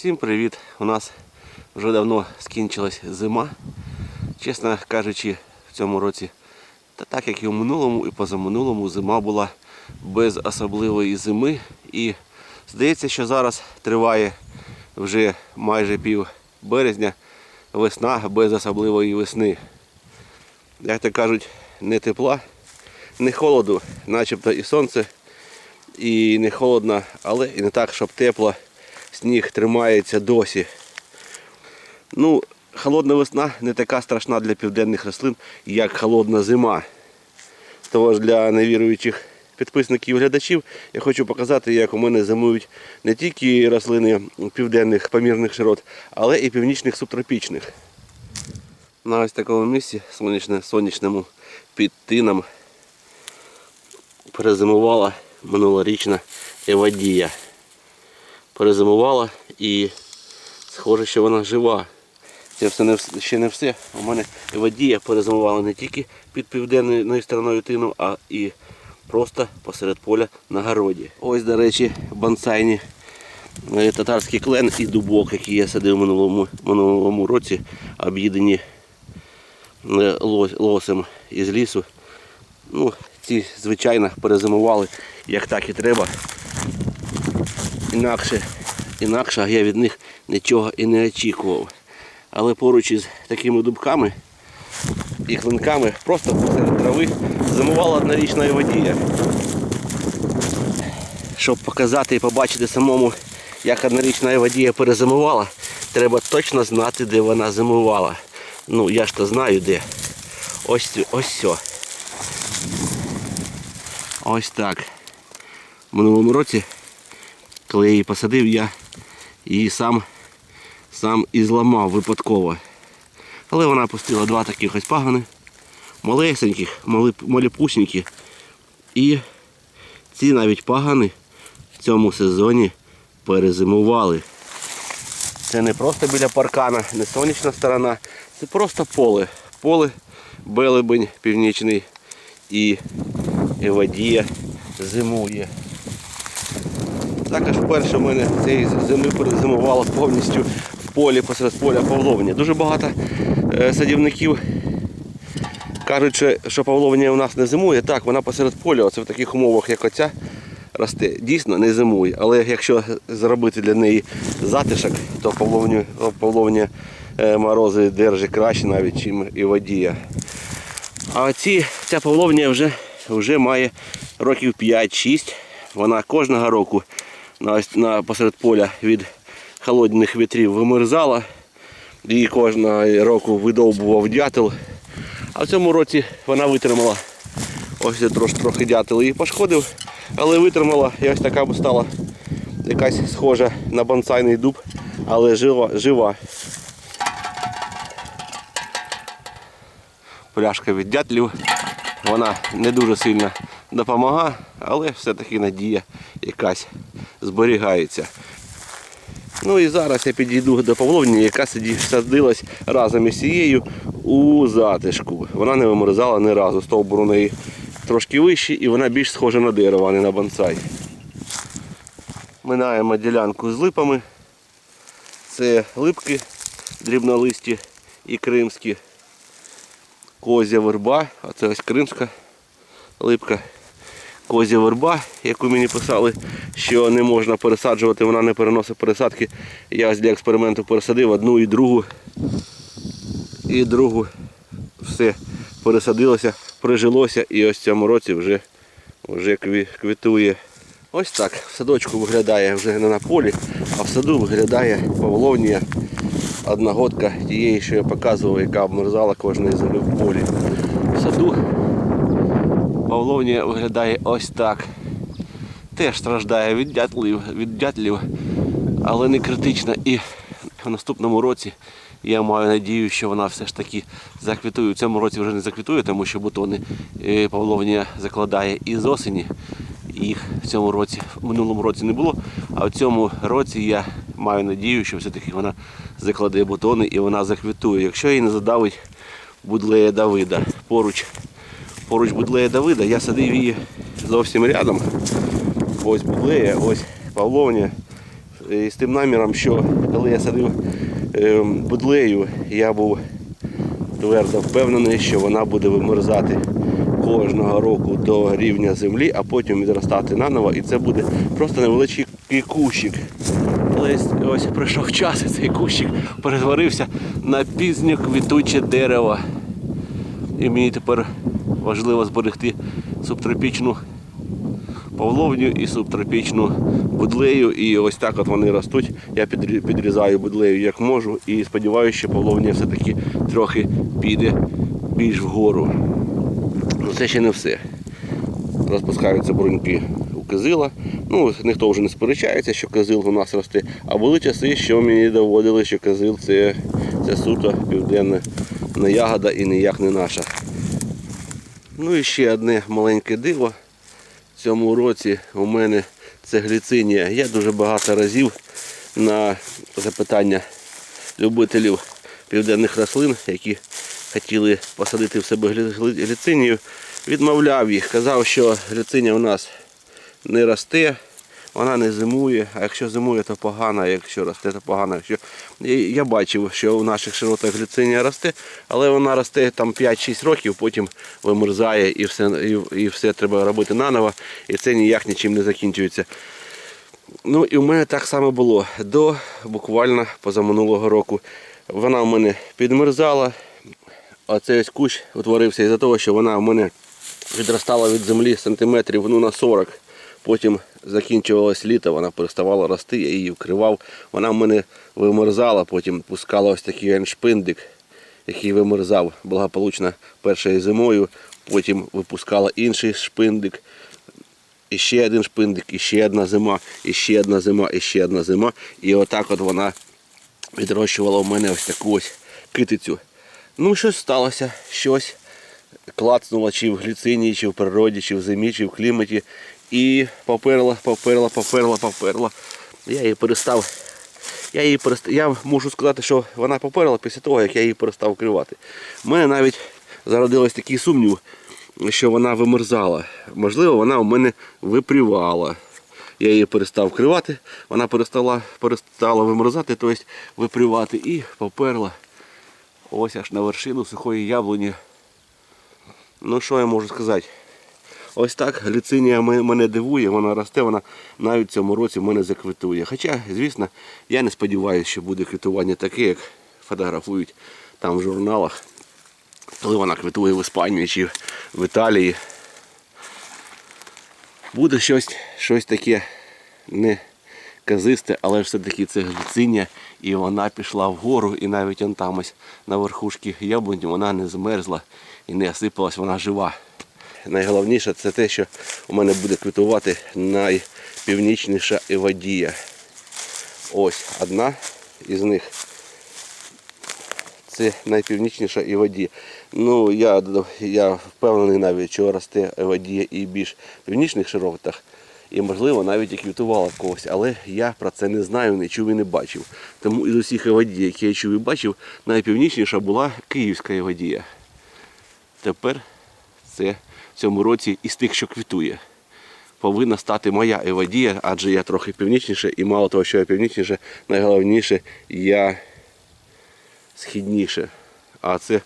Всім привіт! У нас вже давно скінчилась зима. Чесно кажучи, в цьому році, та так як і в минулому, і позаминулому, зима була без особливої зими. І здається, що зараз триває вже майже пів березня весна без особливої весни. Як то кажуть, не тепла, не холоду, начебто і сонце, і не холодно, але і не так, щоб тепло. Сніг тримається досі. Ну, холодна весна не така страшна для південних рослин, як холодна зима. Тож для невіруючих підписників і глядачів я хочу показати, як у мене зимують не тільки рослини південних помірних широт, але і північних субтропічних. На ось такому місці, сонячне, сонячному під тином, перезимувала минулорічна евадія перезимувала і схоже, що вона жива. Це все не, ще не все. У мене водія перезимувала не тільки під південною стороною тину, а і просто посеред поля на городі. Ось, до речі, бонсайні е, татарський клен і дубок, який я садив минулому, минулому році, об'їдені е, лосем із лісу. Ну, ці, звичайно, перезимували, як так і треба інакше, інакше я від них нічого і не очікував. Але поруч із такими дубками і клинками просто посеред трави зимувала однорічна водія. Щоб показати і побачити самому, як однорічна водія перезимувала, треба точно знати, де вона зимувала. Ну, я ж то знаю де. Ось ось все. Ось так. В минулому році коли я її посадив, я її сам, сам і зламав випадково. Але вона пустила два таких ось пагани, малесеньких, маліпусінькі. І ці навіть пагани в цьому сезоні перезимували. Це не просто біля паркана, не сонячна сторона, це просто поле. Поле, белебень північний і Евадія зимує. Також вперше в мене цієї зими перезимувало повністю в полі посеред поля павловня. Дуже багато е, садівників кажуть, що- павловня у нас не зимує. Так, вона посеред поля, оце в таких умовах, як оця, росте. Дійсно не зимує. Але якщо зробити для неї затишок, то павловня е, морози держить краще навіть, ніж і водія. А ці, ця павловня вже, вже має років 5-6. Вона кожного року на, на посеред поля від холодних вітрів вимерзала. І кожного року видовбував дятел. А в цьому році вона витримала. Ось я трошки трохи дятел її пошкодив, але витримала і ось така б стала якась схожа на бонсайний дуб, але жива. жива. Пляшка від дятлів. Вона не дуже сильно допомагає, але все-таки надія якась зберігається. Ну і зараз я підійду до Павловні, яка садилась разом із цією у затишку. Вона не вимерзала ні разу. Стовбур у неї трошки вищий і вона більш схожа на дерево, а не на бонсай. Минаємо ділянку з липами. Це липки дрібнолисті і кримські козя верба, а це ось кримська липка. Козя верба, яку мені писали, що не можна пересаджувати, вона не переносить пересадки. Я для експерименту пересадив одну і другу. І другу все пересадилося, прижилося і ось в цьому році вже, вже квітує. Ось так. В садочку виглядає вже не на полі, а в саду виглядає павловнія одногодка тієї, що я показував, яка обмерзала кожної зими в полі. В саду Павловнія виглядає ось так. Теж страждає від дятлів, від дятлів, але не критично. І в наступному році я маю надію, що вона все ж таки заквітує. У цьому році вже не заквітує, тому що бутони е, Павловнія закладає із осені. Їх в цьому році, в минулому році не було. А в цьому році я маю надію, що все-таки вона закладе бутони і вона заквітує. Якщо її не задавить будлея Давида поруч поруч Будлея Давида, я садив її зовсім рядом. Ось Будлея, ось Павловня. І з тим наміром, що коли я садив е, будлею, я був твердо впевнений, що вона буде вимерзати кожного року до рівня землі, а потім відростати наново. І це буде просто невеличкий кущик. Але ось- пройшов час, і цей кущик перетворився на пізнє квітуче дерево. І мені тепер важливо зберегти субтропічну павловню і субтропічну будлею. І ось так от вони ростуть. Я підрізаю будлею як можу. І сподіваюся, що павловня все-таки трохи піде більш вгору. Ну це ще не все. Розпускаються бруньки у кизила. Ну, ніхто вже не сперечається, що кизил у нас росте. А були часи, що мені доводили, що кизил це, це суто південна ягода і ніяк не наша. Ну і ще одне маленьке диво. В цьому році у мене це гліцинія. Я дуже багато разів на запитання любителів південних рослин, які хотіли посадити в себе глі- глі- гліцинію, відмовляв їх. Казав, що гліцинія у нас не росте, вона не зимує, а якщо зимує, то погано, якщо росте, то погано. Якщо... Я- бачив, що у наших широтах гліцинія росте, але вона росте там 5-6 років, потім вимерзає і все, і, і все треба робити наново, і це ніяк нічим не закінчується. Ну і у мене так само було до буквально позаминулого року. Вона у мене підмерзала, а цей ось кущ утворився із-за того, що вона у мене відростала від землі сантиметрів ну, на 40. Потім закінчувалось літо, вона переставала рости, я її вкривав. Вона в мене вимерзала, потім пускала ось такий еншпиндик, який вимерзав благополучно першою зимою, потім випускала інший шпиндик. І ще один шпиндик, і ще одна зима, і ще одна зима, і ще одна зима. І отак от вона відрощувала у мене ось таку ось китицю. Ну, щось сталося, щось клацнуло чи в гліцині, чи в природі, чи в зимі, чи в кліматі. І поперла, поперла, поперла, поперла. Я її перестав. Я її перестав. Я можу сказати, що вона поперла після того, як я її перестав кривати. У мене навіть зародилось такий сумнів, що вона вимерзала. Можливо, вона у мене випрівала. Я її перестав кривати, вона перестала, перестала вимерзати, тобто випрівати і поперла ось аж на вершину сухої яблуні. Ну що я можу сказати? Ось так гліцинія мене дивує, вона росте, вона навіть в цьому році в мене заквітує. Хоча, звісно, я не сподіваюся, що буде квітування таке, як фотографують там в журналах, коли вона квітує в Іспанії чи в Італії. Буде щось, щось таке не казисте, але все-таки це глициння, і вона пішла вгору, і навіть он там ось на верхушці яблуні вона не змерзла і не осипалась, вона жива. Найголовніше це те, що у мене буде квітувати найпівнічніша евадія. Ось одна із них. Це найпівнічніша Івадія. Ну, я, я впевнений навіть, що росте Івадія і більш північних широтах. І, можливо, навіть і квітувала в когось. Але я про це не знаю, не чув і не бачив. Тому із усіх Івадій, які я чув і бачив, найпівнічніша була Київська Івадія. Тепер це цьому році із тих, що квітує. Повинна стати моя Евадія, адже я трохи північніше, і мало того, що я північніше, найголовніше, я східніше. А це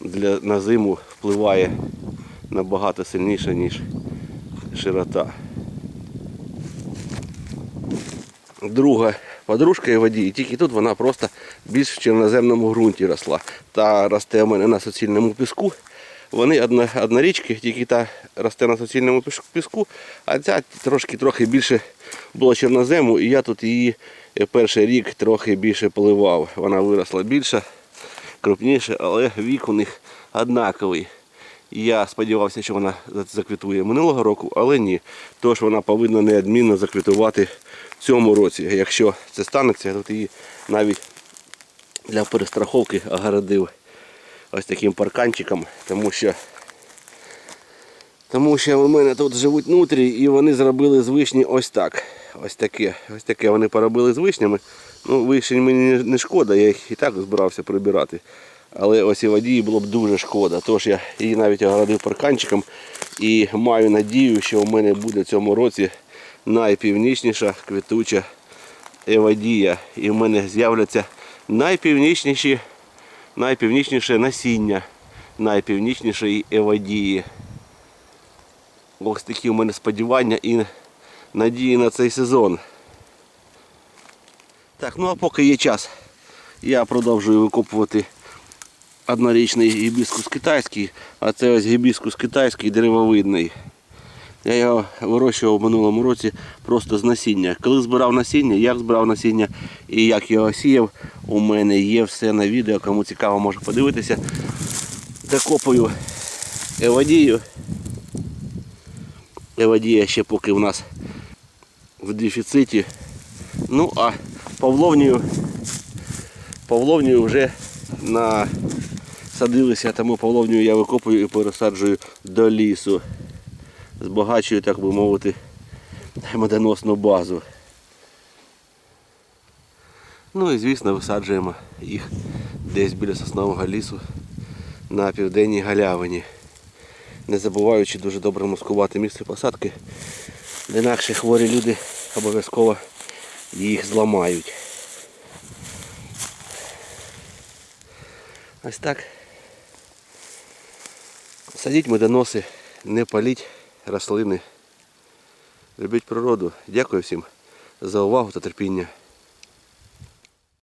для, на зиму впливає набагато сильніше, ніж широта. Друга подружка Івадії, тільки тут вона просто більш в чорноземному ґрунті росла. Та росте у мене на суцільному піску. Вони одна, однорічки, тільки та росте на суцільному піску, а ця трошки трохи більше була чорнозему, і я тут її е, перший рік трохи більше поливав. Вона виросла більше, крупніше, але вік у них однаковий. Я сподівався, що вона заквітує минулого року, але ні. Тож вона повинна неодмінно заквітувати в цьому році. Якщо це станеться, я тут її навіть для перестраховки огородив ось таким парканчиком, тому що тому що у мене тут живуть нутрі і вони зробили з вишні ось так. Ось таке. Ось таке вони поробили з вишнями. Ну, вишень мені не- шкода, я їх і так збирався прибирати. Але ось і водії було б дуже шкода. Тож я її навіть огородив парканчиком і маю надію, що у мене буде в цьому році найпівнічніша квітуча евадія. І в мене з'являться найпівнічніші, найпівнічніше насіння найпівнічнішої евадії. Ось такі у мене сподівання і надії на цей сезон. Так, ну а поки є час, я продовжую викопувати однорічний гібіскус китайський, а це ось гібіскус китайський деревовидний. Я його вирощував в минулому році просто з насіння. Коли збирав насіння, як збирав насіння і як його сіяв, у мене є все на відео, кому цікаво може подивитися. Докопую евадію. Евадія ще поки в нас в дефіциті. Ну а Павловнію, Павловнію вже насадилися, тому Павловнію я викопую і пересаджую до лісу. Збагачую, так би мовити, медоносну базу. Ну і звісно висаджуємо їх десь біля соснового лісу на південній галявині. Не забуваючи дуже добре маскувати місце посадки, інакше хворі люди обов'язково їх зламають. Ось так. Садіть медоноси, не паліть рослини. Любіть природу. Дякую всім за увагу та терпіння.